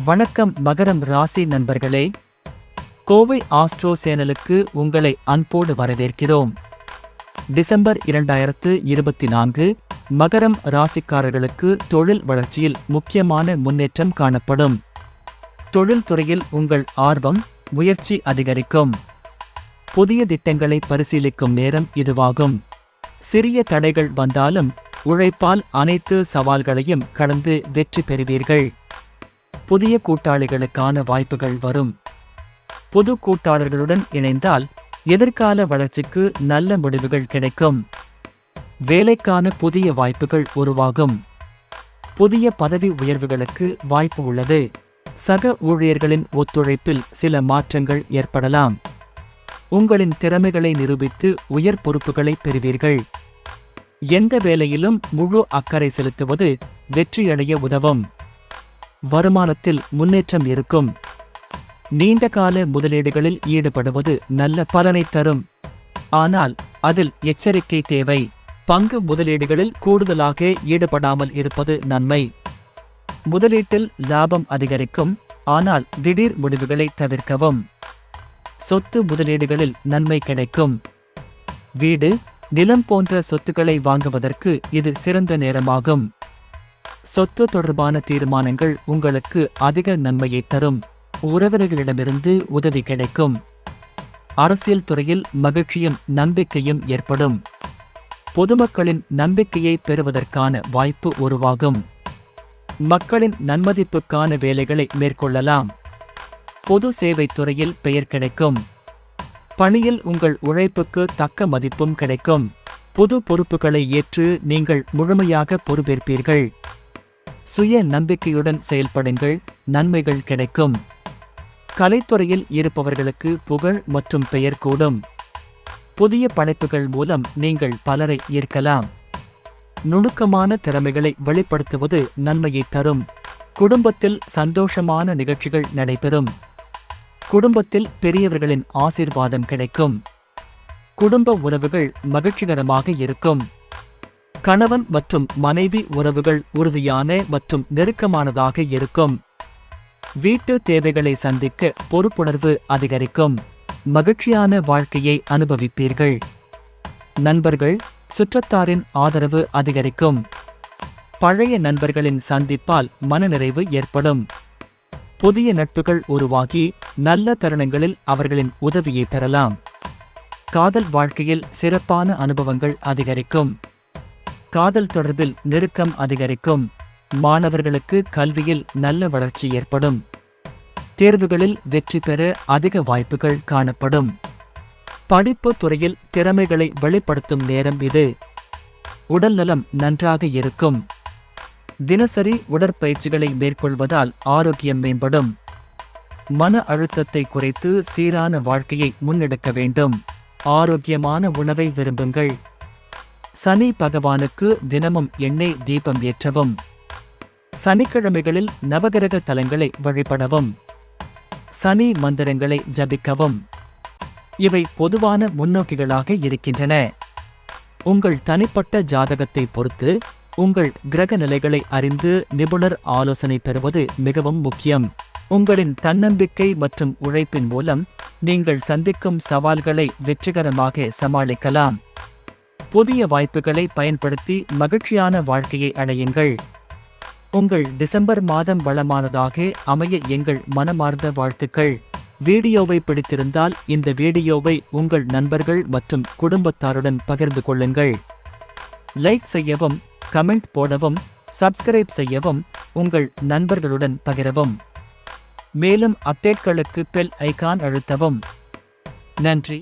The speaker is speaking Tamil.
வணக்கம் மகரம் ராசி நண்பர்களே. கோவை ஆஸ்ட்ரோ சேனலுக்கு உங்களை அன்போடு வரவேற்கிறோம். டிசம்பர் இரண்டாயிரத்து இருபத்தி நான்கு மகரம் ராசிக்காரர்களுக்கு தொழில் வளர்ச்சியில் முக்கியமான முன்னேற்றம் காணப்படும். தொழில்துறையில் உங்கள் ஆர்வம் முயற்சி அதிகரிக்கும். புதிய திட்டங்களை பரிசீலிக்கும் நேரம் இதுவாகும். சிறிய தடைகள் வந்தாலும் உழைப்பால் அனைத்து சவால்களையும் கடந்து வெற்றி பெறுவீர்கள். புதிய கூட்டாளிகளுக்கான வாய்ப்புகள் வரும். புது கூட்டாளர்களுடன் இணைந்தால் எதிர்கால வளர்ச்சிக்கு நல்ல முடிவுகள் கிடைக்கும். வேலைக்கான புதிய வாய்ப்புகள் உருவாகும். புதிய பதவி உயர்வுகளுக்கு வாய்ப்பு உள்ளது. சக ஊழியர்களின் ஒத்துழைப்பில் சில மாற்றங்கள் ஏற்படலாம். உங்களின் திறமைகளை நிரூபித்து உயர் பொறுப்புகளை பெறுவீர்கள். எந்த வேலையிலும் முழு அக்கறை செலுத்துவது வெற்றியடைய உதவும். வருமானத்தில் முன்னேற்றம் இருக்கும். நீண்டகால முதலீடுகளில் ஈடுபடுவது நல்ல பலனை தரும். ஆனால் அதில் எச்சரிக்கை தேவை. பங்கு முதலீடுகளில் கூடுதலாக ஈடுபடாமல் இருப்பது நன்மை. முதலீட்டில் லாபம் அதிகரிக்கும். ஆனால் திடீர் முடிவுகளை தவிர்க்கவும். சொத்து முதலீடுகளில் நன்மை கிடைக்கும். வீடு நிலம் போன்ற சொத்துக்களை வாங்குவதற்கு இது சிறந்த நேரமாகும். சொத்து தொடர்பான தீர்மானங்கள் உங்களுக்கு அதிக நன்மையை தரும். உறவினர்களிடமிருந்து உதவி கிடைக்கும். அரசியல் துறையில் மகிழ்ச்சியும் நம்பிக்கையும் ஏற்படும். பொதுமக்களின் நம்பிக்கையை பெறுவதற்கான வாய்ப்பு உருவாகும். மக்களின் நன்மதிப்புக்கான வேலைகளை மேற்கொள்ளலாம். பொது சேவைத் துறையில் பெயர் கிடைக்கும். பணியில் உங்கள் உழைப்புக்கு தக்க மதிப்பும் கிடைக்கும். புது பொறுப்புகளை ஏற்று நீங்கள் முழுமையாக பொறுப்பேற்பீர்கள். சுய நம்பிக்கையுடன் செயல்படுங்கள் நன்மைகள் கிடைக்கும். கலைத்துறையில் இருப்பவர்களுக்கு புகழ் மற்றும் பெயர் கூடும். புதிய படைப்புகள் மூலம் நீங்கள் பலரை ஈர்க்கலாம். நுணுக்கமான திறமைகளை வெளிப்படுத்துவது நன்மையை தரும். குடும்பத்தில் சந்தோஷமான நிகழ்ச்சிகள் நடைபெறும். குடும்பத்தில் பெரியவர்களின் ஆசீர்வாதம் கிடைக்கும். குடும்ப உறவுகள் மகிழ்ச்சிகரமாக இருக்கும். கணவன் மற்றும் மனைவி உறவுகள் உறுதியான மற்றும் நெருக்கமானதாக இருக்கும். வீட்டு தேவைகளை சந்திக்க பொறுப்புணர்வு அதிகரிக்கும். மகிழ்ச்சியான வாழ்க்கையை அனுபவிப்பீர்கள். நண்பர்கள் சுற்றத்தாரின் ஆதரவு அதிகரிக்கும். பழைய நண்பர்களின் சந்திப்பால் மனநிறைவு ஏற்படும். புதிய நட்புகள் உருவாகி நல்ல தருணங்களில் அவர்களின் உதவியை பெறலாம். காதல் வாழ்க்கையில் சிறப்பான அனுபவங்கள் அதிகரிக்கும். காதல் தொடர்பில் நெருக்கம் அதிகரிக்கும். மாணவர்களுக்கு கல்வியில் நல்ல வளர்ச்சி ஏற்படும். தேர்வுகளில் வெற்றி பெற அதிக வாய்ப்புகள் காணப்படும். படிப்பு துறையில் திறமைகளை வெளிப்படுத்தும் நேரம் இது. உடல்நலம் நன்றாக இருக்கும். தினசரி உடற்பயிற்சிகளை மேற்கொள்வதால் ஆரோக்கியம் மேம்படும். மன அழுத்தத்தை குறைத்து சீரான வாழ்க்கையை முன்னெடுக்க வேண்டும். ஆரோக்கியமான உணவை விரும்புங்கள். சனி பகவானுக்கு தினமும் எண்ணெய் தீபம் ஏற்றவும். சனிக்கிழமைகளில் நவகிரக தலங்களை வழிபடவும். சனி மந்திரங்களை ஜபிக்கவும். இவை பொதுவான முன்னோக்கிகளாக இருக்கின்றன. உங்கள் தனிப்பட்ட ஜாதகத்தை பொறுத்து உங்கள் கிரக நிலைகளை அறிந்து நிபுணர் ஆலோசனை பெறுவது மிகவும் முக்கியம். உங்களின் தன்னம்பிக்கை மற்றும் உழைப்பின் மூலம் நீங்கள் சந்திக்கும் சவால்களை வெற்றிகரமாக சமாளிக்கலாம். புதிய வாய்ப்புகளை பயன்படுத்தி மகிழ்ச்சியான வாழ்க்கையை அடையுங்கள். உங்கள் டிசம்பர் மாதம் வளமானதாக அமைய எங்கள் மனமார்ந்த வாழ்த்துக்கள். வீடியோவை பிடித்திருந்தால் இந்த வீடியோவை உங்கள் நண்பர்கள் மற்றும் குடும்பத்தாருடன் பகிர்ந்து கொள்ளுங்கள். லைக் செய்யவும் கமெண்ட் போடவும் சப்ஸ்கிரைப் செய்யவும் உங்கள் நண்பர்களுடன் பகிரவும். மேலும் அப்டேட்களுக்கு பெல் ஐகான் அழுத்தவும். நன்றி.